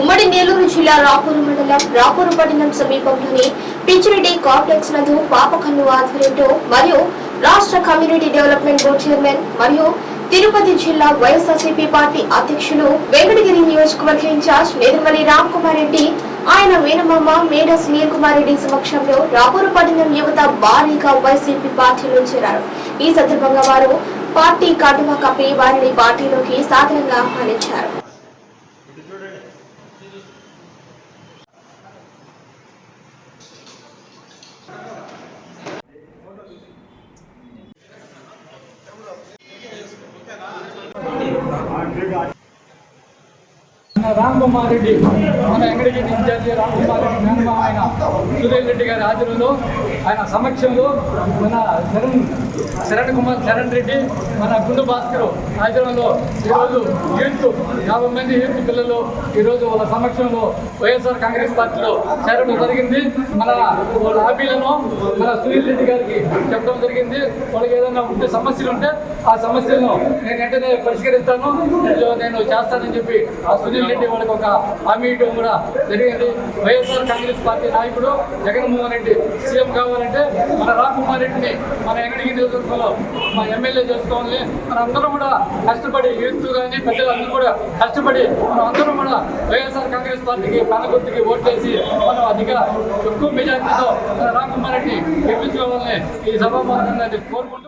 ఉమ్మడి నెల్లూరు జిల్లా రాపూరు మండలం రాపూరు పట్టణం సమీపంలోని పిచ్చిరెడ్డి కాంప్లెక్స్ నందు పాపకన్ను ఆధ్వర్యంలో మరియు రాష్ట్ర కమ్యూనిటీ డెవలప్మెంట్ బోర్డు చైర్మన్ మరియు తిరుపతి జిల్లా వైఎస్ఆర్సీపీ పార్టీ అధ్యక్షులు వెంకటగిరి నియోజకవర్గ ఇన్ఛార్జ్ నేదుమల్లి రామ్ కుమార్ రెడ్డి ఆయన మేనమామ మేడ సునీల్ కుమార్ రెడ్డి సమక్షంలో రాపూరు పట్టణం యువత భారీగా వైసీపీ పార్టీలో చేరారు. ఈ సందర్భంగా వారు పార్టీ కండువా కప్పి వారిని పార్టీలోకి సాధారణంగా ఆహ్వానించారు. రామ్ కుమార్ రెడ్డి మన ఎంగడికి ఇన్ఛార్జి రామ్ కుమార్ రెడ్డి మేనమా ఆయన సురేష్ రెడ్డి గారి ఆధ్వర్యంలో ఆయన సమక్షంలో మన శరణ్ శరణ్ కుమార్ శరణ్ రెడ్డి మన గుండు భాస్కర్ ఆధ్వర్యంలో ఈరోజు యూత్ యాభై మంది యూత్ పిల్లలు ఈరోజు వాళ్ళ సమక్షంలో వైఎస్ఆర్ కాంగ్రెస్ పార్టీలో చేరడం జరిగింది. మన వాళ్ళ హాబీలను మన సునీల్ రెడ్డి గారికి చెప్పడం జరిగింది. వాళ్ళకి ఏదైనా ఉంటే సమస్యలు ఉంటే ఆ సమస్యలను నేను వెంటనే పరిష్కరిస్తాను. నేను చేస్తానని చెప్పి ఆ సునీల్ రెడ్డి వాళ్ళకి ఒక హామీ ఇవ్వడం కూడా జరిగింది. వైఎస్ఆర్ కాంగ్రెస్ పార్టీ నాయకుడు జగన్మోహన్ రెడ్డి సీఎం కావాలంటే మన రామ్ రెడ్డిని మన ఎంగడిగి నియోజకవర్గంలో మా ఎమ్మెల్యే చేసుకోవాలి. మన అందరం కూడా కష్టపడి యూత్ కానీ పెద్దలు కూడా కష్టపడి మనం అందరం కూడా వైఎస్ఆర్ కాంగ్రెస్ పార్టీకి పాలకొత్తికి ఓట్లేసి మనం అధిక ఎక్కువ మెజార్టీతో మన రామ్ కుమార్ రెడ్డిని గెలిపించుకోవాలని ఈ సభాముఖంగా కోరుకుంటూ